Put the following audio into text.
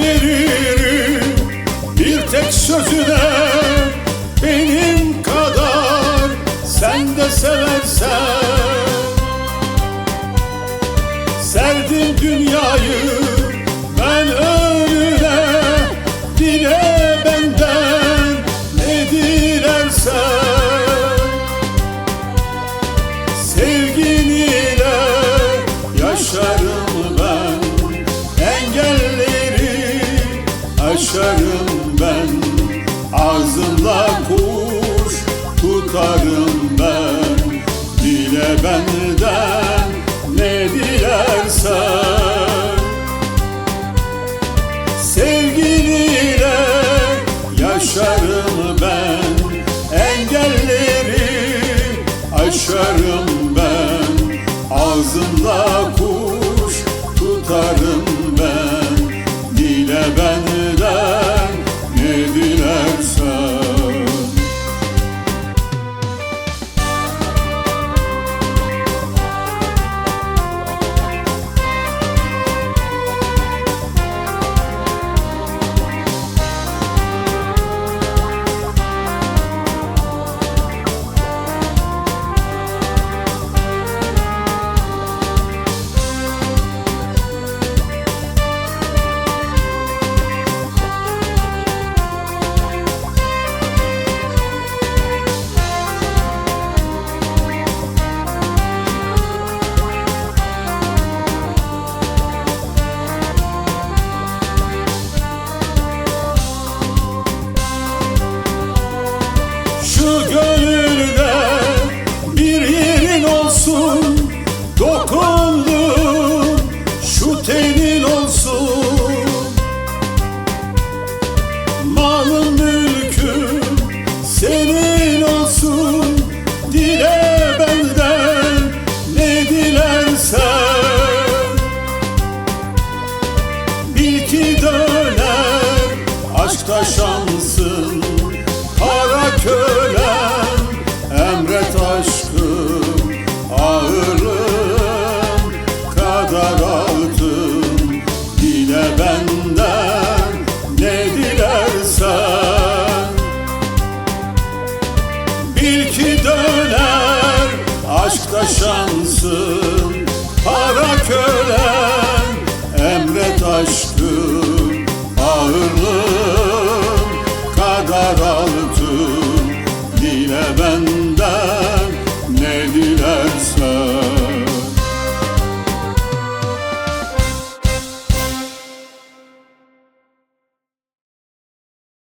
Veririm bir tek sözüne Benim kadar. Sen de seversen Serdim dünyayı aşarım ben Ağzımla kuş tutarım ben. Dile benden ne dilersen. Sevgin ile yaşarım ben Engelleri aşarım ben. Ağzımla aşkta şansın Para kölem emret aşkım Ağırlığım kadar altın. Dile benden ne dilersen. Bil ki döner aşkta şansın. Para kölem daraltı Dile ben